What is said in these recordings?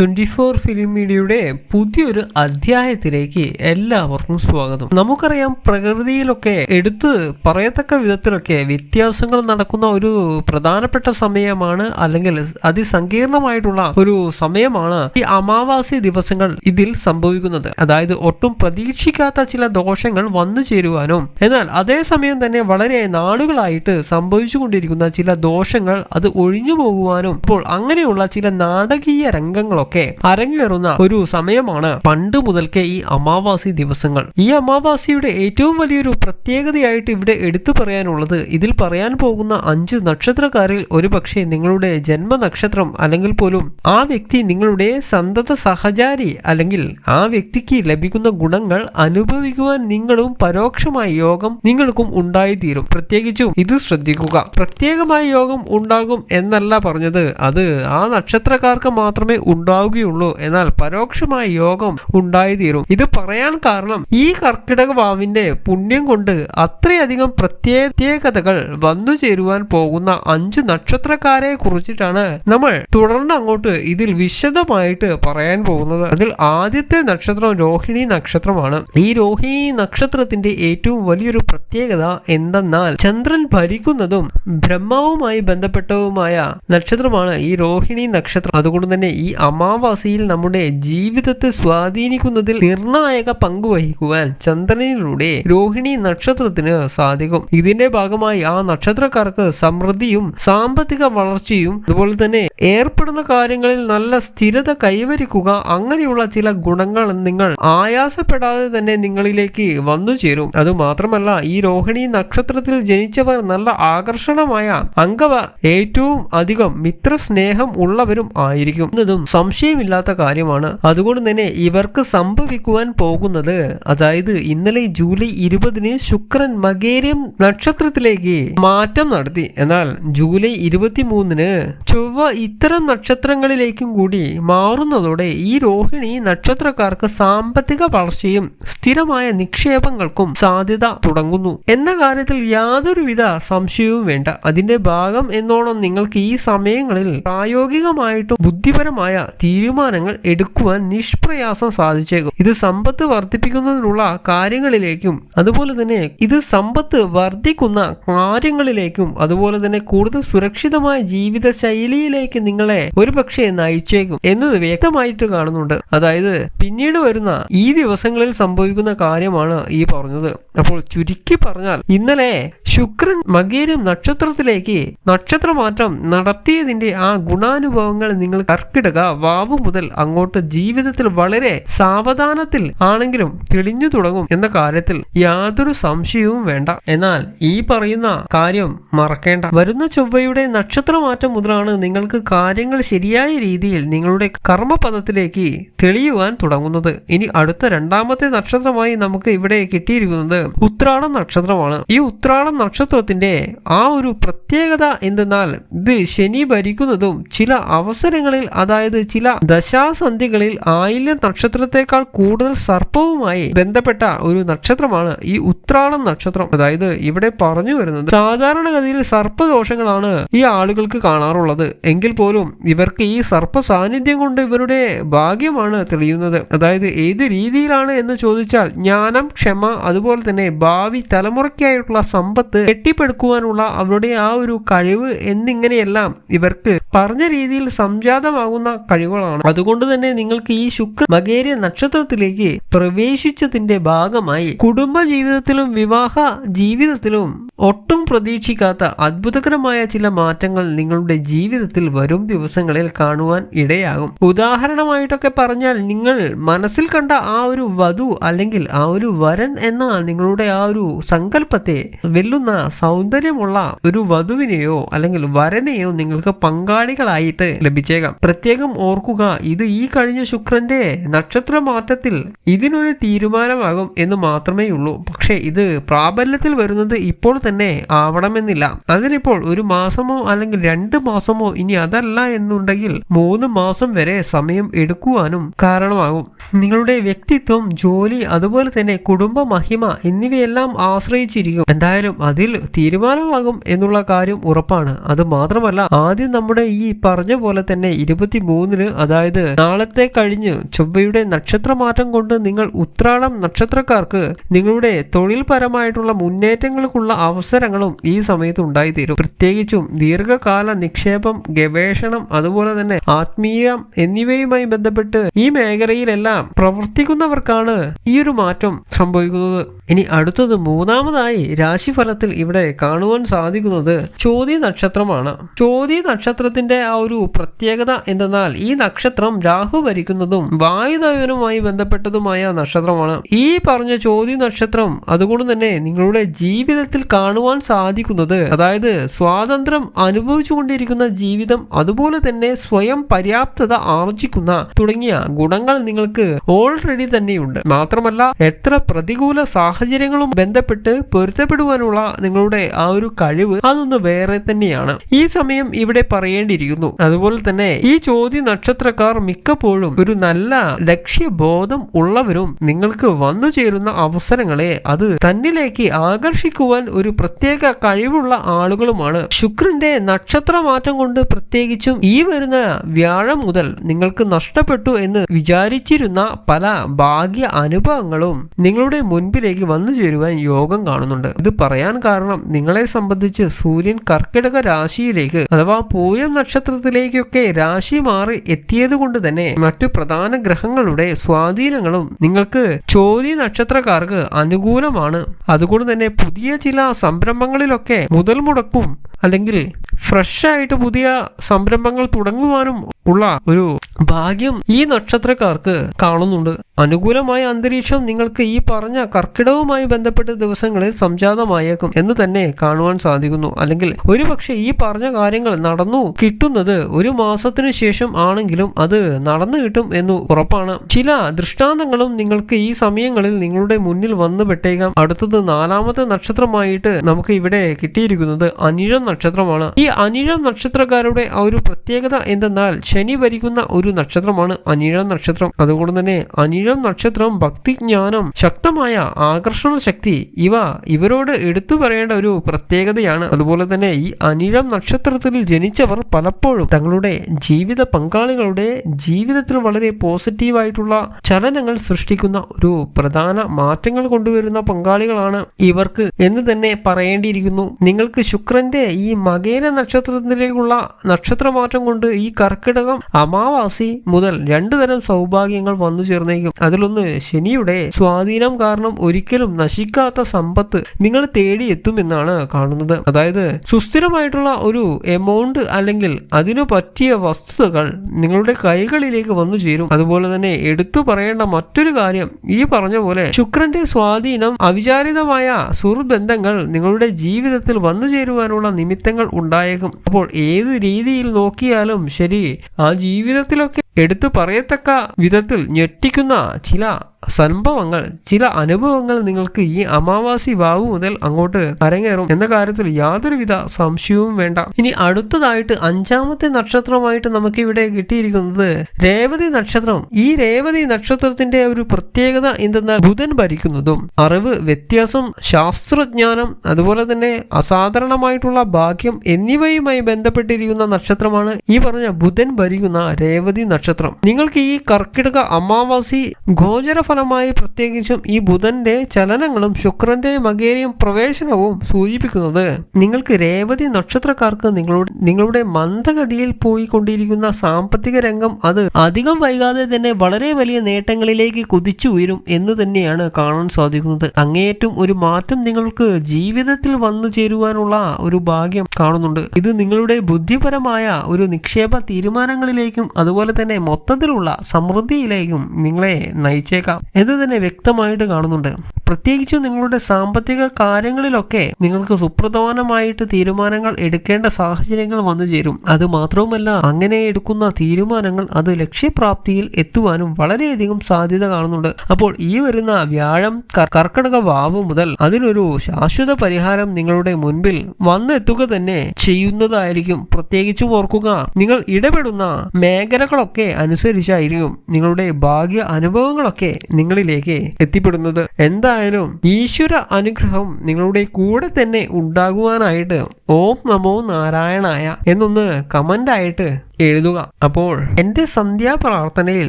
Twenty four film മീഡിയയുടെ പുതിയൊരു അധ്യായത്തിലേക്ക് എല്ലാവർക്കും സ്വാഗതം. നമുക്കറിയാം പ്രകൃതിയിലൊക്കെ എടുത്ത് പറയത്തക്ക വിധത്തിലൊക്കെ വ്യത്യാസങ്ങൾ നടക്കുന്ന ഒരു പ്രധാനപ്പെട്ട സമയമാണ് അല്ലെങ്കിൽ അതിസങ്കീർണമായിട്ടുള്ള ഒരു സമയമാണ് ഈ അമാവാസി ദിവസങ്ങൾ ഇതിൽ സംഭവിക്കുന്നത്. അതായത് ഒട്ടും പ്രതീക്ഷിക്കാത്ത ചില ദോഷങ്ങൾ വന്നു ചേരുവാനും എന്നാൽ അതേസമയം തന്നെ വളരെ നാളുകളായിട്ട് സംഭവിച്ചുകൊണ്ടിരിക്കുന്ന ചില ദോഷങ്ങൾ അത് ഒഴിഞ്ഞു പോകുവാനും ഇപ്പോൾ അങ്ങനെയുള്ള ചില നാടകീയ രംഗങ്ങളൊക്കെ അരങ്ങേറുന്ന ഒരു സമയമാണ് പണ്ട് മുതൽക്കേ ഈ അമാവാസി ദിവസങ്ങൾ. ഈ അമാവാസിയുടെ ഏറ്റവും വലിയൊരു പ്രത്യേകതയായിട്ട് ഇവിടെ എടുത്തു പറയാനുള്ളത് ഇതിൽ പറയാൻ പോകുന്ന അഞ്ച് നക്ഷത്രക്കാരിൽ ഒരുപക്ഷെ നിങ്ങളുടെ ജന്മനക്ഷത്രം അല്ലെങ്കിൽ പോലും ആ വ്യക്തി നിങ്ങളുടെ സന്തത സഹചാരി അല്ലെങ്കിൽ ആ വ്യക്തിക്ക് ലഭിക്കുന്ന ഗുണങ്ങൾ അനുഭവിക്കുവാൻ നിങ്ങളും പരോക്ഷമായ യോഗം നിങ്ങൾക്കും ഉണ്ടായിത്തീരും. പ്രത്യേകിച്ചും ഇത് ശ്രദ്ധിക്കുക. പ്രത്യേകമായ യോഗം ഉണ്ടാകും എന്നല്ല പറഞ്ഞത്. അത് ആ നക്ഷത്രക്കാർക്ക് മാത്രമേ ഉണ്ടാവുകയുള്ളൂ. എന്നാൽ പരോക്ഷമായ യോഗം ഉണ്ടായിത്തീരും. ഇത് പറയാൻ കാരണം ഈ കർക്കിടക വാവിന്റെ പുണ്യം കൊണ്ട് അത്രയധികം പ്രത്യേകതകൾ വന്നു ചേരുവാൻ പോകുന്ന അഞ്ച് നക്ഷത്രക്കാരെ കുറിച്ചിട്ടാണ് നമ്മൾ തുടർന്ന് അങ്ങോട്ട് ഇതിൽ വിശദമായിട്ട് പറയാൻ പോകുന്നത്. അതിൽ ആദ്യത്തെ നക്ഷത്രം രോഹിണി നക്ഷത്രമാണ്. ഈ രോഹിണി നക്ഷത്രത്തിന്റെ ഏറ്റവും വലിയൊരു പ്രത്യേകത എന്തെന്നാൽ ചന്ദ്രൻ ഭരിക്കുന്നതും ബ്രഹ്മവുമായി ബന്ധപ്പെട്ടതുമായ നക്ഷത്രമാണ് ഈ രോഹിണി നക്ഷത്രം. അതുകൊണ്ട് തന്നെ ഈ അമാവാസിയിൽ നമ്മുടെ ജീവിതത്തെ സ്വാധീനിക്കുന്നതിൽ നിർണായക പങ്ക് വഹിക്കുവാൻ ചന്ദ്രനിലൂടെ രോഹിണി നക്ഷത്രത്തിന് സാധിക്കും. ഇതിന്റെ ഭാഗമായി ആ നക്ഷത്രക്കാർക്ക് സമൃദ്ധിയും സാമ്പത്തിക വളർച്ചയും അതുപോലെ തന്നെ ഏർപ്പെടുന്ന കാര്യങ്ങളിൽ നല്ല സ്ഥിരത കൈവരിക്കുക അങ്ങനെയുള്ള ചില ഗുണങ്ങൾ നിങ്ങൾ ആയാസപ്പെടാതെ തന്നെ നിങ്ങളിലേക്ക് വന്നു ചേരും. അതുമാത്രമല്ല ഈ രോഹിണി നക്ഷത്രത്തിൽ ജനിച്ചവർ നല്ല ആകർഷണമായ അംഗവ ഏറ്റവും അധികം മിത്രസ്നേഹം ഉള്ളവരും ആയിരിക്കും. എന്നതും സംശയമില്ലാത്ത കാര്യമാണ്. അതുകൊണ്ട് തന്നെ ഇവർക്ക് സംഭവിക്കുവാൻ പോകുന്നത് അതായത് ഇന്നലെ ജൂലൈ ഇരുപതിന് ശുക്രൻ മകേരിയം നക്ഷത്രത്തിലേക്ക് മാറ്റം നടത്തി. എന്നാൽ ജൂലൈ ഇരുപത്തിമൂന്നിന് ചൊവ്വ ഇത്തരം നക്ഷത്രങ്ങളിലേക്കും കൂടി മാറുന്നതോടെ ഈ രോഹിണി നക്ഷത്രക്കാർക്ക് സാമ്പത്തിക വളർച്ചയും സ്ഥിരമായ നിക്ഷേപങ്ങൾക്കും സാധ്യത തുടങ്ങുന്നു. എന്ന കാര്യത്തിൽ യാതൊരുവിധ സംശയവും വേണ്ട. അതിന്റെ ഭാഗം എന്നോണം നിങ്ങൾക്ക് ഈ സമയങ്ങളിൽ പ്രായോഗികമായിട്ടും ബുദ്ധിപരമായ തീരുമാനങ്ങൾ എടുക്കുവാൻ നിഷ്പ്രയാസം സാധിച്ചേക്കും. ഇത് സമ്പത്ത് വർദ്ധിപ്പിക്കുന്നതിനുള്ള കാര്യങ്ങളിലേക്കും അതുപോലെ തന്നെ ഇത് സമ്പത്ത് വർദ്ധിക്കുന്ന കാര്യങ്ങളിലേക്കും അതുപോലെ തന്നെ കൂടുതൽ സുരക്ഷിതമായ ജീവിത ശൈലിയിലേക്ക് നിങ്ങളെ ഒരുപക്ഷെ നയിച്ചേക്കും എന്നത് വ്യക്തമായിട്ട് കാണുന്നുണ്ട്. അതായത് പിന്നീട് വരുന്ന ഈ ദിവസങ്ങളിൽ സംഭവിക്കുന്ന കാര്യമാണ് ഈ പറഞ്ഞത്. അപ്പോൾ ചുരുക്കി പറഞ്ഞാൽ ഇന്നലെ ശുക്രൻ മകേരം നക്ഷത്രത്തിലേക്ക് നക്ഷത്രമാറ്റം നടത്തിയതിന്റെ ആ ഗുണാനുഭവങ്ങൾ നിങ്ങൾ കർക്കിടക വാവു മുതൽ അങ്ങോട്ട് ജീവിതത്തിൽ വളരെ സാവധാനത്തിൽ ആണെങ്കിലും തെളിഞ്ഞു തുടങ്ങും എന്ന കാര്യത്തിൽ യാതൊരു സംശയവും വേണ്ട. എന്നാൽ ഈ പറയുന്ന കാര്യം മറക്കേണ്ട. വരുന്ന ചൊവ്വയുടെ നക്ഷത്രമാറ്റം മുതലാണ് നിങ്ങൾക്ക് കാര്യങ്ങൾ ശരിയായ രീതിയിൽ നിങ്ങളുടെ കർമ്മപദത്തിലേക്ക് തെളിയുവാൻ തുടങ്ങുന്നത്. ഇനി അടുത്ത രണ്ടാമത്തെ നക്ഷത്രമായി നമുക്ക് ഇവിടെ കിട്ടിയിരിക്കുന്നത് ഉത്രാടം നക്ഷത്രമാണ്. ഈ ഉത്രാടം നക്ഷത്രത്തിന്റെ ആ ഒരു പ്രത്യേകത എന്തെന്നാൽ ഇത് ശനി ഭരിക്കുന്നതും ചില അവസരങ്ങളിൽ അതായത് ചില ദശാസന്ധികളിൽ ആയില്യം നക്ഷത്രത്തെക്കാൾ കൂടുതൽ സർപ്പവുമായി ബന്ധപ്പെട്ട ഒരു നക്ഷത്രമാണ് ഈ ഉത്രാടം നക്ഷത്രം. അതായത് ഇവിടെ പറഞ്ഞു വരുന്നത് സാധാരണഗതിയിൽ സർപ്പദോഷങ്ങളാണ് ഈ ആളുകൾക്ക് കാണാറുള്ളത്. എങ്കിൽ പോലും ഇവർക്ക് ഈ സർപ്പ സാന്നിധ്യം കൊണ്ട് ഇവരുടെ ഭാഗ്യമാണ് തെളിയുന്നത്. അതായത് ഏത് രീതിയിലാണ് എന്ന് ചോദിച്ചാൽ ജ്ഞാനം ക്ഷമ അതുപോലെ തന്നെ ഭാവി തലമുറയ്ക്കായിട്ടുള്ള സമ്പത്ത് കെട്ടിപ്പടുക്കുവാനുള്ള അവരുടെ ആ ഒരു കഴിവ് എന്നിങ്ങനെയെല്ലാം ഇവർക്ക് പറഞ്ഞ രീതിയിൽ സംജാതമാകുന്ന കഴിവുകളാണ്. അതുകൊണ്ട് തന്നെ നിങ്ങൾക്ക് ഈ ശുക്ര മകേരിയ നക്ഷത്രത്തിലേക്ക് പ്രവേശിച്ചതിന്റെ ഭാഗമായി കുടുംബ ജീവിതത്തിലും വിവാഹ ജീവിതത്തിലും ഒട്ടും പ്രതീക്ഷിക്കാത്ത അത്ഭുതകരമായ ചില മാറ്റങ്ങൾ നിങ്ങളുടെ ജീവിതത്തിൽ വരും ദിവസങ്ങളിൽ കാണുവാൻ ഇടയാകും. ഉദാഹരണമായിട്ടൊക്കെ പറഞ്ഞാൽ നിങ്ങൾ മനസ്സിൽ കണ്ട ആ ഒരു വധു അല്ലെങ്കിൽ ആ ഒരു വരൻ എന്ന നിങ്ങളുടെ ആ ഒരു സങ്കല്പത്തെ വെല്ലുന്ന സൗന്ദര്യമുള്ള ഒരു വധുവിനെയോ അല്ലെങ്കിൽ വരനെയോ നിങ്ങൾക്ക് പങ്കാളികളായിട്ട് ലഭിച്ചേക്കാം. പ്രത്യേകം ഓർക്കുക ഇത് ഈ കഴിഞ്ഞ ശുക്രന്റെ നക്ഷത്ര മാറ്റത്തിൽ ഇതിനൊരു തീരുമാനമാകും എന്ന് മാത്രമേ ഉള്ളൂ. പക്ഷേ ഇത് പ്രാബല്യത്തിൽ വരുന്നത് ഇപ്പോൾ തന്നെ ആവണമെന്നില്ല. അതിനിപ്പോൾ ഒരു മാസമോ അല്ലെങ്കിൽ രണ്ട് മാസമോ ഇനി അതല്ല എന്നുണ്ടെങ്കിൽ മൂന്ന് മാസം വരെ സമയം എടുക്കുവാനും കാരണമാകും. നിങ്ങളുടെ വ്യക്തിത്വം ജോലി അതുപോലെ തന്നെ കുടുംബ മഹിമ എന്നിവയെല്ലാം ആശ്രയിച്ചിരിക്കും. എന്തായാലും അതിൽ തീരുമാനമാകും എന്നുള്ള കാര്യം ഉറപ്പാണ്. അത് മാത്രമല്ല ആദ്യം നമ്മുടെ ഈ പറഞ്ഞ പോലെ തന്നെ ഇരുപത്തി മൂന്നിന് അതായത് നാളത്തെ കഴിഞ്ഞ് ചൊവ്വയുടെ നക്ഷത്രമാറ്റം കൊണ്ട് നിങ്ങൾ ഉത്രാടം നക്ഷത്രക്കാർക്ക് നിങ്ങളുടെ തൊഴിൽപരമായിട്ടുള്ള മുന്നേറ്റങ്ങൾക്കുള്ള അവസരങ്ങളും ഈ സമയത്ത് ഉണ്ടായിത്തീരും. പ്രത്യേകിച്ചും ദീർഘകാല നിക്ഷേപം ഗവേഷണം അതുപോലെ തന്നെ ആത്മീയം എന്നിവയുമായി ബന്ധപ്പെട്ട് ഈ മേഖലയിലെല്ലാം പ്രവർത്തിക്കുന്നവർക്കാണ് ഈ ഒരു മാറ്റം സംഭവിക്കുന്നത്. ഇനി അടുത്തത് മൂന്നാമതായി രാശിഫലത്തിൽ ഇവിടെ കാണുവാൻ സാധിക്കുന്നത് ചോതി നക്ഷത്രമാണ്. ചോതി നക്ഷത്രത്തിന്റെ ആ ഒരു പ്രത്യേകത എന്തെന്നാൽ ഈ നക്ഷത്രം രാഹു ഭരിക്കുന്നതും വായുദേവനുമായി ബന്ധപ്പെട്ടതുമായ നക്ഷത്രമാണ്. ഈ പറഞ്ഞ ചോതി നക്ഷത്രം അതുകൊണ്ട് തന്നെ നിങ്ങളുടെ ജീവിതത്തിൽ കാണുവാൻ സാധിക്കുന്നത് അതായത് സ്വാതന്ത്ര്യം അനുഭവിച്ചു കൊണ്ടിരിക്കുന്ന ജീവിതം അതുപോലെ തന്നെ സ്വയം പര്യാപ്തത ആർജിക്കുന്ന തുടങ്ങിയ ഗുണങ്ങൾ നിങ്ങൾക്ക് ഓൾറെഡി തന്നെയുണ്ട്. മാത്രമല്ല എത്ര പ്രതികൂല സാഹചര്യങ്ങളും ബന്ധപ്പെട്ട് പൊരുത്തപ്പെടുവാനുള്ള നിങ്ങളുടെ ആ ഒരു കഴിവ് അതൊന്ന് വേറെ തന്നെയാണ്. ഈ സമയം ഇവിടെ പറയേണ്ടിയിരിക്കുന്നു. അതുപോലെ തന്നെ ഈ ചോദ്യ നക്ഷത്രക്കാർ മിക്കപ്പോഴും ഒരു നല്ല ലക്ഷ്യബോധം ഉള്ളവരും നിങ്ങൾക്ക് വന്നു ചേരുന്ന അവസരങ്ങളെ അത് തന്നിലേക്ക് ആകർഷിക്കുവാൻ ഒരു പ്രത്യേക കഴിവുള്ള ആളുകളുമാണ്. ശുക്രന്റെ നക്ഷത്ര മാറ്റം കൊണ്ട് പ്രത്യേകിച്ചും ഈ വരുന്ന വ്യാഴം മുതൽ നിങ്ങൾക്ക് നഷ്ടപ്പെട്ടു എന്ന് വിചാരിച്ചിരുന്ന പല ഭാഗ്യ അനുഭവങ്ങളും നിങ്ങളുടെ മുൻപിലേക്ക് വന്നു ചേരുവാൻ യോഗം കാണുന്നുണ്ട്. ഇത് പറയാൻ കാരണം നിങ്ങളെ സംബന്ധിച്ച് സൂര്യൻ കർക്കിടക രാശിയിലേക്ക് അഥവാ പൂയം നക്ഷത്രത്തിലേക്കൊക്കെ രാശി മാറി എത്തിയത് കൊണ്ട് തന്നെ മറ്റു പ്രധാന ഗ്രഹങ്ങളുടെ സ്വാധീനങ്ങളും നിങ്ങൾക്ക് ചോതി നക്ഷത്രക്കാർക്ക് അനുകൂലമാണ്. അതുകൊണ്ട് തന്നെ പുതിയ ചില സംരംഭങ്ങളിലൊക്കെ മുതൽ മുടക്കും അല്ലെങ്കിൽ ഫ്രഷായിട്ട് പുതിയ സംരംഭങ്ങൾ തുടങ്ങുവാനും ഉള്ള ഒരു ഭാഗ്യം ഈ നക്ഷത്രക്കാർക്ക് കാണുന്നുണ്ട്. അനുകൂലമായ അന്തരീക്ഷം നിങ്ങൾക്ക് ഈ പറഞ്ഞ കർക്കിടവുമായി ബന്ധപ്പെട്ട ദിവസങ്ങളിൽ സംജാതമായേക്കും എന്ന് തന്നെ കാണുവാൻ സാധിക്കുന്നു. അല്ലെങ്കിൽ ഒരുപക്ഷെ ഈ പറഞ്ഞ കാര്യങ്ങൾ നടന്നു കിട്ടുന്നത് ഒരു മാസത്തിന് ശേഷം ആണെങ്കിലും അത് നടന്നു കിട്ടും എന്ന് ഉറപ്പാണ്. ചില ദൃഷ്ടാന്തങ്ങളും നിങ്ങൾക്ക് ഈ സമയങ്ങളിൽ നിങ്ങളുടെ മുന്നിൽ വന്നു പെട്ടേക്കാം. അടുത്തത് നാലാമത്തെ നക്ഷത്രമായിട്ട് നമുക്ക് ഇവിടെ കിട്ടിയിരിക്കുന്നത് അനിഴം നക്ഷത്രമാണ്. ഈ അനിഴം നക്ഷത്രക്കാരുടെ ആ ഒരു പ്രത്യേകത എന്തെന്നാൽ ശനി ഭരിക്കുന്ന ഒരു നക്ഷത്രമാണ് അനിഴം നക്ഷത്രം. അതുകൊണ്ട് തന്നെ അനിഴം നക്ഷത്രം ഭക്തിജ്ഞാനം ശക്തമായ ആകർഷണ ശക്തി ഇവ ഇവരോട് എടുത്തു പറയേണ്ട ഒരു പ്രത്യേകതയാണ്. അതുപോലെ തന്നെ ഈ അനിഴം നക്ഷത്രത്തിൽ ജനിച്ചവർ പലപ്പോഴും തങ്ങളുടെ ജീവിത പങ്കാളികളുടെ ജീവിതത്തിൽ വളരെ പോസിറ്റീവായിട്ടുള്ള ചലനങ്ങൾ സൃഷ്ടിക്കുന്ന ഒരു പ്രധാന മാറ്റങ്ങൾ കൊണ്ടുവരുന്ന പങ്കാളികളാണ് ഇവർക്ക് എന്ന് തന്നെ പറയേണ്ടിയിരിക്കുന്നു. നിങ്ങൾക്ക് ശുക്രന്റെ മകേര നക്ഷത്രത്തിലേക്കുള്ള നക്ഷത്രമാറ്റം കൊണ്ട് ഈ കർക്കിടകം അമാവാസി മുതൽ രണ്ടു തരം സൗഭാഗ്യങ്ങൾ വന്നു ചേർന്നേക്കും. അതിലൊന്ന് ശനിയുടെ സ്വാധീനം കാരണം ഒരിക്കലും നശിക്കാത്ത സമ്പത്ത് നിങ്ങൾ തേടിയെത്തുമെന്നാണ് കാണുന്നത്. അതായത് സുസ്ഥിരമായിട്ടുള്ള ഒരു എമൗണ്ട് അല്ലെങ്കിൽ അതിനു പറ്റിയ വസ്തുതകൾ നിങ്ങളുടെ കൈകളിലേക്ക് വന്നു ചേരും. അതുപോലെ തന്നെ എടുത്തു പറയേണ്ട മറ്റൊരു കാര്യം ഈ പറഞ്ഞ പോലെ ശുക്രന്റെ സ്വാധീനം അവിചാരിതമായ സുഹൃബന്ധങ്ങൾ നിങ്ങളുടെ ജീവിതത്തിൽ വന്നു ചേരുവാനുള്ള നിമിത്തങ്ങൾ ഉണ്ടായേക്കും. അപ്പോൾ ഏത് രീതിയിൽ നോക്കിയാലും ശരി ആ ജീവിതത്തിലൊക്കെ എടുത്തു പറയത്തക്ക വിധത്തിൽ ഞെട്ടിക്കുന്ന ചില സംഭവങ്ങൾ ചില അനുഭവങ്ങൾ നിങ്ങൾക്ക് ഈ അമാവാസി വാവു മുതൽ അങ്ങോട്ട് അരങ്ങേറും എന്ന കാര്യത്തിൽ യാതൊരുവിധ സംശയവും വേണ്ട. ഇനി അടുത്തതായിട്ട് അഞ്ചാമത്തെ നക്ഷത്രമായിട്ട് നമുക്ക് ഇവിടെ കിട്ടിയിരിക്കുന്നത് രേവതി നക്ഷത്രം. ഈ രേവതി നക്ഷത്രത്തിന്റെ ഒരു പ്രത്യേകത എന്തെന്നാൽ ബുധൻ ഭരിക്കുന്നതും അറിവ് വ്യത്യാസം ശാസ്ത്രജ്ഞാനം അതുപോലെ തന്നെ അസാധാരണമായിട്ടുള്ള ഭാഗ്യം എന്നിവയുമായി ബന്ധപ്പെട്ടിരിക്കുന്ന നക്ഷത്രമാണ് ഈ പറഞ്ഞ ബുധൻ ഭരിക്കുന്ന രേവതി നക്ഷത്രം നിങ്ങൾക്ക് ഈ കർക്കിടക അമാവാസി ഗോചര ഫലമായി പ്രത്യേകിച്ചും ഈ ബുധന്റെ ചലനങ്ങളും ശുക്രന്റെ മകേരിയും പ്രവേശനവും സൂചിപ്പിക്കുന്നത് നിങ്ങൾക്ക് രേവതി നക്ഷത്രക്കാർക്ക് നിങ്ങളുടെ നിങ്ങളുടെ മന്ദഗതിയിൽ പോയിക്കൊണ്ടിരിക്കുന്ന സാമ്പത്തിക രംഗം അത് അധികം വൈകാതെ തന്നെ വളരെ വലിയ നേട്ടങ്ങളിലേക്ക് കുതിച്ചു ഉയരും എന്ന് തന്നെയാണ് കാണാൻ സാധിക്കുന്നത്. അങ്ങേയറ്റം ഒരു മാറ്റം നിങ്ങൾക്ക് ജീവിതത്തിൽ വന്നു ചേരുവാനുള്ള ഒരു ഭാഗ്യം കാണുന്നുണ്ട്. ഇത് നിങ്ങളുടെ ബുദ്ധിപരമായ ഒരു നിക്ഷേപ തീരുമാനങ്ങളിലേക്കും അതുപോലെ തന്നെ തന്നെ മൊത്തത്തിലുള്ള സമൃദ്ധിയിലേക്കും നിങ്ങളെ നയിച്ചേക്കാം എന്ന് തന്നെ വ്യക്തമായിട്ട് കാണുന്നുണ്ട്. പ്രത്യേകിച്ച് നിങ്ങളുടെ സാമ്പത്തിക കാര്യങ്ങളിലൊക്കെ നിങ്ങൾക്ക് സുപ്രധാനമായിട്ട് തീരുമാനങ്ങൾ എടുക്കേണ്ട സാഹചര്യങ്ങൾ വന്നു ചേരും. അത് മാത്രവുമല്ല അങ്ങനെ എടുക്കുന്ന തീരുമാനങ്ങൾ അത് ലക്ഷ്യപ്രാപ്തിയിൽ എത്തുവാനും വളരെയധികം സാധ്യത കാണുന്നുണ്ട്. അപ്പോൾ ഈ വരുന്ന വ്യാഴം കർക്കിടക വാവ് മുതൽ അതിനൊരു ശാശ്വത പരിഹാരം നിങ്ങളുടെ മുൻപിൽ വന്നെത്തുക തന്നെ ചെയ്യുന്നതായിരിക്കും. പ്രത്യേകിച്ചും ഓർക്കുക നിങ്ങൾ ഇടപെടുന്ന മേഖലകളൊക്കെ അനുസരിച്ചായിരിക്കും നിങ്ങളുടെ ഭാഗ്യ അനുഭവങ്ങളൊക്കെ നിങ്ങളിലേക്ക് എത്തിപ്പെടുന്നത്. എന്തായാലും ഈശ്വര അനുഗ്രഹം നിങ്ങളുടെ കൂടെ തന്നെ ഉണ്ടാകുവാനായിട്ട് ഓം നമോ നാരായണായ എന്നൊന്ന് കമന്റ് ആയിട്ട് എഴുതുക. അപ്പോൾ എന്റെ സന്ധ്യാ പ്രാർത്ഥനയിൽ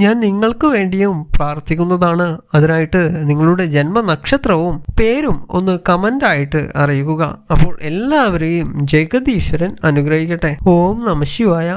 ഞാൻ നിങ്ങൾക്ക് വേണ്ടിയും പ്രാർത്ഥിക്കുന്നതാണ്. അതിനായിട്ട് നിങ്ങളുടെ ജന്മ നക്ഷത്രവും പേരും ഒന്ന് കമന്റ് ആയിട്ട് അറിയിക്കുക. അപ്പോൾ എല്ലാവരെയും ജഗതീശ്വരൻ അനുഗ്രഹിക്കട്ടെ. ഓം നമ ശിവായ.